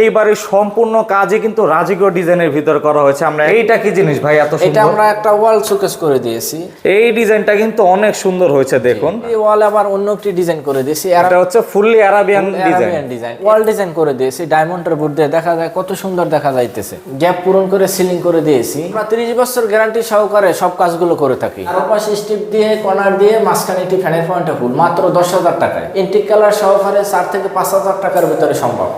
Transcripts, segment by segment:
এইবারে সম্পূর্ণ কাজে কিন্তু রাজকীয় ডিজাইনের ভিতর করা হয়েছে। আমরা এইটা কি জিনিস ভাই এত সুন্দর? এটা আমরা একটা ওয়াল শোকেস করে দিয়েছি। এই ডিজাইনটা কিন্তু অনেক সুন্দর হয়েছে দেখুন। এই ওয়াল আবার অন্য একটি ডিজাইন করে দিয়েছি। এটা হচ্ছে fully Arabian design design wall design করে দিয়েছি ডায়মন্ডের বোর্ড দিয়ে। দেখা যায় কত সুন্দর দেখা যাইতেছে। গ্যাপ পূরণ করে সিলিং করে দিয়েছি। আমরা তিরিশ বছর গ্যারান্টি সহকারে সব কাজগুলো করে থাকি। আর পাশে স্টিপ দিয়ে কর্নার দিয়ে মাঝখানে একটি ফ্যানের পয়েন্টে ফুল মাত্র দশ হাজার টাকায়। এন্টিক কালার সহকারে চার থেকে পাঁচ হাজার টাকার ভিতরে সম্ভব।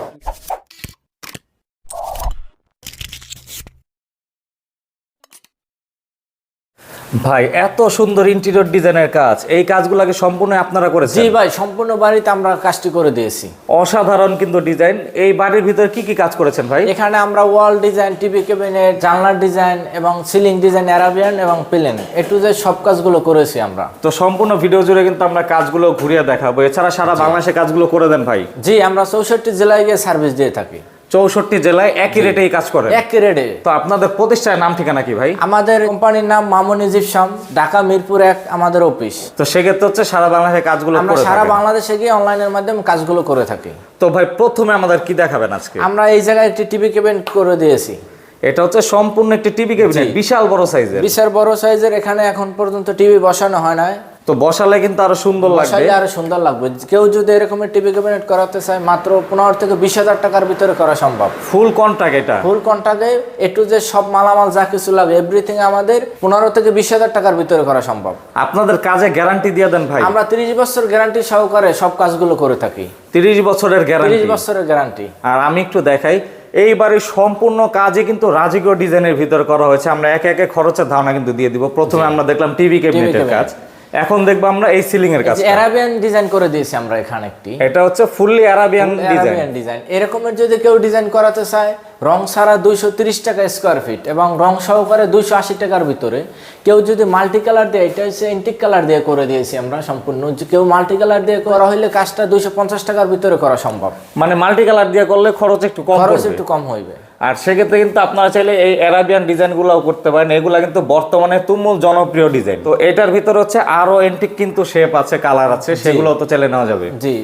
ভাই এত সুন্দর ইন্টেরিয়র ডিজাইনের কাজ। এই কাজগুলোকে সম্পূর্ণ আপনারা করেছেন। জি ভাই সম্পূর্ণ বাড়িতে আমরা কাজটি করে দিয়েছি। অসাধারণ কিন্তু ডিজাইন এই বাড়ির ভিতরে কি কি কাজ করেছেন ভাই? এখানে আমরা ওয়াল ডিজাইন টিভি ক্যাবিনেট জানলার ডিজাইন এবং সিলিং ডিজাইন অ্যারাবিয়ান এবং প্লেন এ টু জেড সব কাজগুলো করেছি আমরা। তো সম্পূর্ণ ভিডিও জুড়ে কিন্তু আমরা কাজগুলো ঘুরিয়ে দেখাবো। এছাড়া সারা বাংলাদেশে কাজগুলো করে দেন ভাই। জি আমরা চৌষট্টি জেলায় গিয়ে সার্ভিস দিয়ে থাকি। চৌষট্টি জেলায় একই রেটে এই কাজ করে একই রেডে তো আপনাদের প্রতিষ্ঠানের নাম ঠিকানা কি ভাই? আমাদের কোম্পানির নাম মামুন ইজিপশাম ঢাকা মিরপুর এক আমাদের অফিস। তো সেক্ষেত্রে হচ্ছে সারা বাংলাদেশে কাজগুলো আমরা সারা বাংলাদেশে গিয়ে অনলাইনের মাধ্যমে কাজগুলো করে থাকি। তো ভাই প্রথমে আমাদের কি দেখাবেন আজকে? আমরা এই জায়গায় একটি টিভি কেবিন করে দিয়েছি। এটা হচ্ছে সম্পূর্ণ একটি টিভি ক্যাবিনেট বিশাল বড় সাইজের। বিশাল বড় সাইজের এখানে এখন পর্যন্ত টিভি বসানো হয় না তো বসালে কিন্তু আরও সুন্দর লাগবে। আরও সুন্দর লাগবে। কেউ যদি এরকমের টিভি ক্যাবিনেট করাতে চায় মাত্র পনেরো থেকে বিশ হাজার টাকার ভিতরে করা সম্ভব। ফুল কন্ট্রাক্ট এটা। ফুল কন্ট্রাক্টে এ টু যে সব মালামাল যা কিছু লাগে এভরিথিং আমাদের পনেরো থেকে বিশ হাজার টাকার ভিতরে করা সম্ভব। আপনাদের কাজে গ্যারান্টি দিয়ে দেন ভাই। আমরা তিরিশ বছর গ্যারান্টি সহকারে সব কাজগুলো করে থাকি। তিরিশ বছরের তিরিশ গ্যারান্টি বছরের গ্যারান্টি আর আমি একটু দেখাই এইবারে সম্পূর্ণ কাজে কিন্তু রাজকীয় ডিজাইনের ভিতর করা হয়েছে। আমরা একে একে খরচের ধারণা কিন্তু দিয়ে দিব। প্রথমে আমরা দেখলাম টিভি ক্যাবিনেটের কাজ। এখন দেখব আমরা এই সিলিং এর কাজ অ্যারাবিয়ান ডিজাইন করে দিয়েছি আমরা এখানে একটি। এটা হচ্ছে fully Arabian design Arabian design এরকমের যদি কেউ ডিজাইন করাতে চায় রং ছাড়া দুইশো তিরিশ টাকা স্কোয়ার ফিট এবং রং সহকারে দুইশো আশি টাকার ভিতরে কেউ যদি মাল্টি কালার দিয়ে এটা হচ্ছে এন্টিক কালার দিয়ে করে দিয়েছি আমরা সম্পূর্ণ। কেউ মাল্টি কালার দিয়ে করা হলে কাজটা দুইশো পঞ্চাশ টাকার ভিতরে করা সম্ভব। মানে মাল্টি কালার দিয়ে করলে খরচ একটু কম খরচ একটু কম হইবে। আর সেক্ষেত্রে কিন্তু আপনারা চাইলে এই অ্যারাবিয়ান ডিজাইনগুলোও করতে পারেন। এগুলা কিন্তু বর্তমানে তুমুল জনপ্রিয় ডিজাইন তো এটার ভিতর হচ্ছে আরও এন্টিক কিন্তু শেপ আছে কালার আছে সেগুলো তো চাইলে নেওয়া যাবে। জি।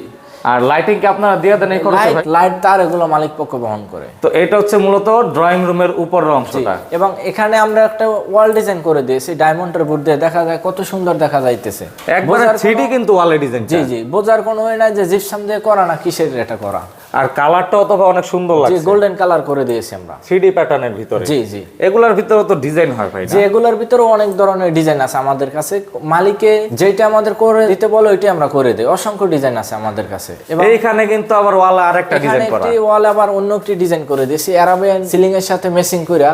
আর লাইটিং কি আপনারা দিয়ে দেন এই খরচে লাইট তার এগুলো মালিক পক্ষ বহন করে। তো এটা হচ্ছে মূলত ড্রয়িং রুমের উপর অংশটা। এবং এখানে আমরা একটা ওয়াল ডিজাইন করে দিয়েছি ডায়মন্ডের বোর্ড দিয়ে। দেখা যায় কত সুন্দর দেখা যাইতেছে। একবারে থ্রিডি কিন্তু ওয়ালে ডিজাইন জি জি। বোঝার কোনো ওয়ে নাই যে জিপসাম দিয়ে করা না কিসের এটা করা। আর কালারটাও তো অনেক সুন্দর লাগছে। গোল্ডেন কালার করে দিয়েছি আমরা। থ্রিডি প্যাটার্নের ভিতরে। জি জি। এগুলার ভিতরে তো ডিজাইন হয় ভাই? যে এগুলোর ভিতরেও অনেক ধরনের ডিজাইন আছে আমাদের কাছে। মালিকে যেটা আমাদের করে দিতে বলো ওইটাই আমরা করে দিই। অসংখ্য ডিজাইন আছে আমাদের কাছে। এবং এইখানে কিন্তু আবার ওয়ালে আরেকটা ডিজাইন করা। ওয়াল আবার অন্য একটি ডিজাইন করে দিয়েছি। অ্যারাবিয়ান সিলিং এর সাথে মেসিং কইরা।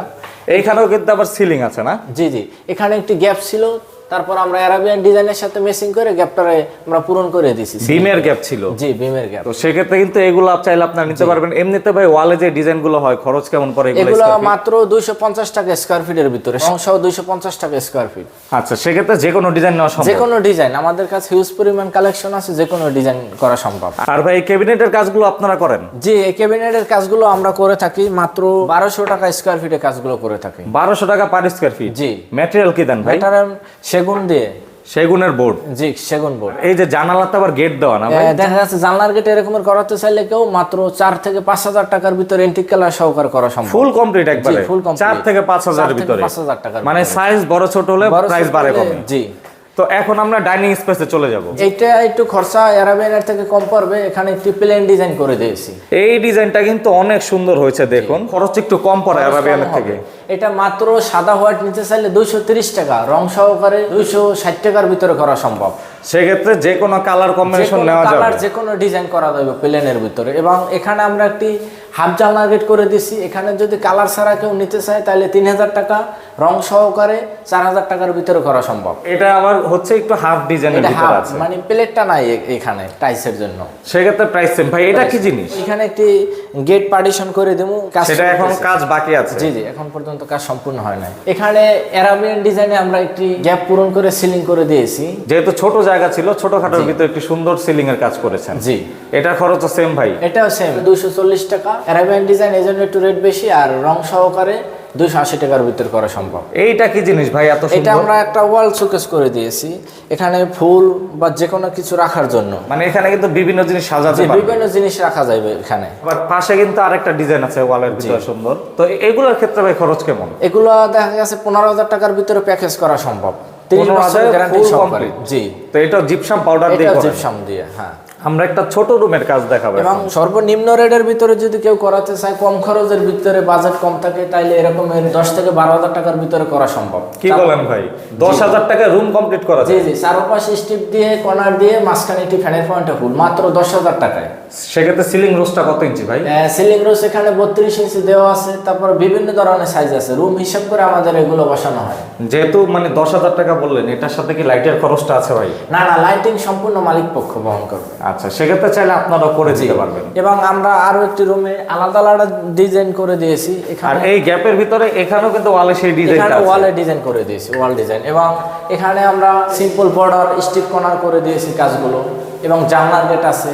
এইখানেও কিন্তু আবার সিলিং আছে না? জি জি। এখানে একটি গ্যাপ ছিল। তারপর আমরা অ্যারাবিয়ান ডিজাইনের সাথে মেসিং করে গ্যাপটারে আমরা পূরণ করে দিয়েছি বিমের গ্যাপ ছিল? জি বিমের গ্যাপ তো সেক্ষেত্রে কিন্তু এগুলো আপ চাইলে আপনারা নিতে পারবেন। এমনিতে ভাই ওয়ালে যে ডিজাইনগুলো হয় খরচ কেমন পড়ে এগুলো এগুলো মাত্র দুইশো পঞ্চাশ টাকা স্কোয়ার ফিটের ভিতরে। অংশ দুইশো পঞ্চাশ টাকা স্কোয়ার ফিট আচ্ছা সেক্ষেত্রে যে কোনো ডিজাইন নেওয়া যে কোনো ডিজাইন আমাদের কাছে হিউজ পরিমাণ কালেকশন আছে যে কোনো ডিজাইন করা সম্ভব। আর ভাই ক্যাবিনেটের কাজগুলো আপনারা করেন? জি এই ক্যাবিনেটের কাজগুলো আমরা করে থাকি। মাত্র বারোশো টাকা স্কোয়ার ফিটের কাজগুলো করে থাকি। বারোশো টাকা পার স্কোয়ার ফিট জি। ম্যাটেরিয়াল কি দেন ভাই? ব্যাটারাম সেগুন দিয়ে? সেগুনের বোর্ড। জি সেগুন বোর্ড। এই যে জানালাতে আবার গেট দেওয়া না ভাই? দেখা যাচ্ছে জানলার গেট এরকম করাতে চাইলে কেউ মাত্র চার থেকে পাঁচ হাজার টাকার ভিতরে এন্টিক কালার সহকার করা সম্ভব। ফুল কমপ্লিট একবারে? ফুল কমপ্লিট চার থেকে পাঁচ হাজার ভিতরে? পাঁচ হাজার টাকা মানে সাইজ বড় ছোট হলে প্রাইস বাড়ে কমে। জি। তো এখন আমরা ডাইনিং স্পেসে চলে যাব। এইটা একটু খরচা অ্যারাবিয়ানের থেকে কম পড়বে এখানে একটি প্লেন ডিজাইন করে দিয়েছি। এই ডিজাইনটা কিন্তু অনেক সুন্দর হয়েছে দেখুন। খরচ একটু কম পড়ে আরাবিয়ানের থেকে। এটা মাত্র সাদা হোয়াইট নিতে চাইলে দুইশো টাকা রং সহকারে দুইশো ষাট টাকার ভিতরে করা সম্ভব। সেক্ষেত্রে যে কোনো কালার কম্বিনেশন নেওয়া যাবে। কালার যে কোনো ডিজাইন করা যাবে প্লেনের ভিতরে। এবং এখানে আমরা একটি হাফ জাল গেট করে দিছি। এখানে যদি কালার ছাড়া কেউ নিতে চায় তাহলে তিন হাজার টাকা রং সহকারে চার হাজার টাকার ভিতরে করা সম্ভব। এটা আবার হচ্ছে একটু হাফ ডিজাইন আছে। মানে প্লেটটা নাই এখানে টাইসের জন্য। সেক্ষেত্রে প্রাইস সেম ভাই এটা কি জিনিস? এখানে একটি গেট পার্টিশন করে দেবো সেটা এখন কাজ বাকি আছে। জি জি এখন পর্যন্ত কাজ সম্পূর্ণ হয় নাই। এখানে অ্যারাবিয়ান ডিজাইনে আমরা একটি গ্যাপ পূরণ করে সিলিং করে দিয়েছি। যেহেতু ছোট জায়গা ছিল ছোটখাটোর ভিতরে একটি সুন্দর সিলিং এর কাজ করেছেন। জি। এটা খরচ সেম ভাই। এটাও সেম দুইশো চল্লিশ টাকা। অ্যারাবিয়ান ডিজাইন এজন্য জন্য একটু রেট বেশি আর রং সহকারে দুইশো আশি টাকার ভিতরে করা সম্ভব। এইটা কি জিনিস ভাই এত এটা আমরা একটা ওয়াল শোকেস করে দিয়েছি। এখানে ফুল বা যে কোনো কিছু রাখার জন্য। মানে এখানে কিন্তু বিভিন্ন জিনিস সাজাতে বিভিন্ন জিনিস রাখা যাবে এখানে। আবার পাশে কিন্তু আরেকটা ডিজাইন আছে ওয়ালের ভিতরে সুন্দর। তো এগুলোর ক্ষেত্রে ভাই খরচ কেমন? এগুলো দেখা গেছে পনেরো হাজার টাকার ভিতরে প্যাকেজ করা সম্ভব। তিরিশ 15,000 গ্যারান্টি সহকারে। জি। তো এটা জিপসাম পাউডার দিয়ে জিপসাম দিয়ে হ্যাঁ। আমরা একটা ছোট রুমের কাজ দেখাবো এবং সর্বনিম্ন রেটের ভিতরে যদি কেউ করাতে চায় কম খরচের ভিতরে বাজেট কম থাকে তাইলে এরকমের দশ থেকে বারো হাজার টাকার ভিতরে করা সম্ভব। কি বলেন ভাই? দশ হাজার টাকা রুম কমপ্লিট করা জি জি চারপাশে স্টিপ দিয়ে কর্নার দিয়ে মাঝখানে একটি ফ্যানের পয়েন্টে ফুল মাত্র দশ হাজার টাকায়। সেক্ষেত্রে সিলিং রোজটা কত ইঞ্চি ভাই? সিলিং রোজ এখানে বত্রিশ ইঞ্চি দেওয়া আছে তারপর বিভিন্ন ধরনের সাইজ আছে। রুম হিসাব করে আমাদের এগুলো বসানো হয়। যেহেতু মানে দশ হাজার টাকা বললেন এটার সাথে কি লাইটের খরচটা আছে ভাই? না না লাইটিং সম্পূর্ণ মালিক পক্ষ বহন করবে। আচ্ছা সেক্ষেত্রে চাইলে আপনারা করে দিতে পারবেন। এবং আমরা আরও একটি রুমে আলাদা আলাদা ডিজাইন করে দিয়েছি। আর এখানে এই গ্যাপের ভিতরে এখানেও কিন্তু ওয়ালে সেই এখানে ডিজাইনটা ওয়ালে ডিজাইন করে দিয়েছি ওয়াল ডিজাইন। এবং এখানে আমরা সিম্পল বর্ডার স্টিক কর্নার করে দিয়েছি কাজগুলো। এবং জানলার গেট আছে।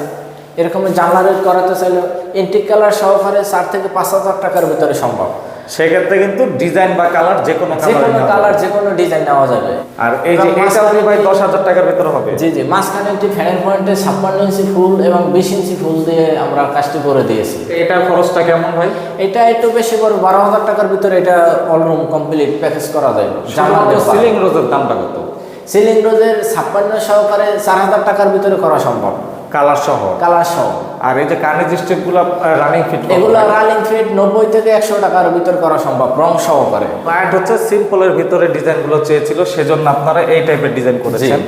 এরকম জানলার গেট করাতে চাইলে এন্টিক কালার সহকারে চার থেকে পাঁচ হাজার টাকার ভিতরে সম্ভব। সেক্ষেত্রে কিন্তু ডিজাইন বা কালার যে কোনো যে কোনো কালার যে কোনো ডিজাইন নেওয়া যাবে। আর এই যে এটা ভাই দশ হাজার টাকার ভিতরে হবে। জি জি মাঝখানে একটি ফ্যানের পয়েন্টে ছাপ্পান্ন ইঞ্চি ফুল এবং বিশ ইঞ্চি ফুল দিয়ে আমরা কাজটি করে দিয়েছি। এটার খরচটা কেমন ভাই? এটা একটু বেশি বড় বারো হাজার টাকার ভিতরে এটা অলরুম কমপ্লিট প্যাকেজ করা যায়। সিলিং রোজের দামটা কত? সিলিং রোজের ছাপ্পান্ন সহকারে চার হাজার টাকার ভিতরে করা সম্ভব। কালার সহ? কালার সহ। আর এই যে কানের স্টেপগুলো রানিং ফিট এগুলো রানিং ফিট নব্বই থেকে একশো টাকার ভিতর করা সম্ভব রং সহকারে। ক্লায়েন্ট হচ্ছে সিম্পলের ভিতরে ডিজাইনগুলো চেয়েছিল সেজন্য আপনারা এই টাইপের ডিজাইন করেছেন।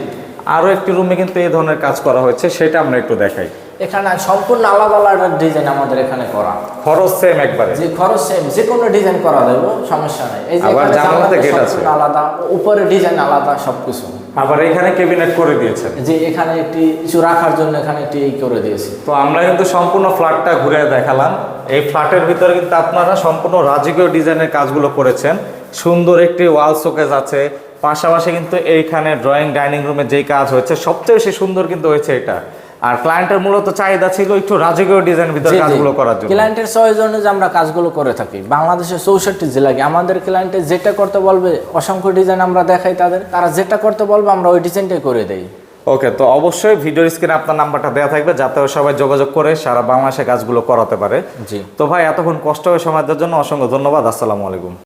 আরও একটি রুমে কিন্তু এই ধরনের কাজ করা হয়েছে সেটা আমরা একটু দেখাই। এখানে সম্পূর্ণ আলাদা আলাদা ডিজাইন আমাদের এখানে করা। খরচ সেম একবারে। যে খরচ সেম যে কোনো ডিজাইন করা দেবো সমস্যা নাই। এই যে আবার জানালাতে gate আছে। আলাদা উপরে ডিজাইন আলাদা সবকিছু। আবার এখানে ক্যাবিনেট করে দিয়েছেন। যে এখানে একটি কিছু রাখার জন্য এখানে একটি ই করে দিয়েছি। তো আমরা কিন্তু সম্পূর্ণ ফ্ল্যাটটা ঘুরে দেখালাম। এই ফ্ল্যাটের ভিতরে কিন্তু আপনারা সম্পূর্ণ রাজকীয় ডিজাইনের কাজগুলো করেছেন। সুন্দর একটি ওয়াল শোকেজ আছে। পাশাপাশি কিন্তু এইখানে ড্রয়িং ডাইনিং রুমে যেই কাজ হয়েছে সবচেয়ে বেশি সুন্দর কিন্তু হয়েছে এটা। আর ক্লায়েন্টের মূলত চাহিদা ছিল একটু রাজকীয় ডিজাইন ভিতরে কাজগুলো করার জন্য। ক্লায়েন্টের চয়েস যে আমরা কাজগুলো করে থাকি বাংলাদেশের চৌষট্টি জেলাকে আমাদের ক্লায়েন্টে যেটা করতে বলবে অসংখ্য ডিজাইন আমরা দেখাই তাদের তারা যেটা করতে বলবে আমরা ওই ডিজাইনটাই করে দেই। ওকে তো অবশ্যই ভিডিওর স্ক্রিনে আপনার নাম্বারটা দেওয়া থাকবে যাতে সবাই যোগাযোগ করে সারা বাংলাদেশে কাজগুলো করাতে পারে। জি। তো ভাই এতক্ষণ কষ্ট হয়ে সময় দেওয়ার জন্য অসংখ্য ধন্যবাদ আসসালামু আলাইকুম।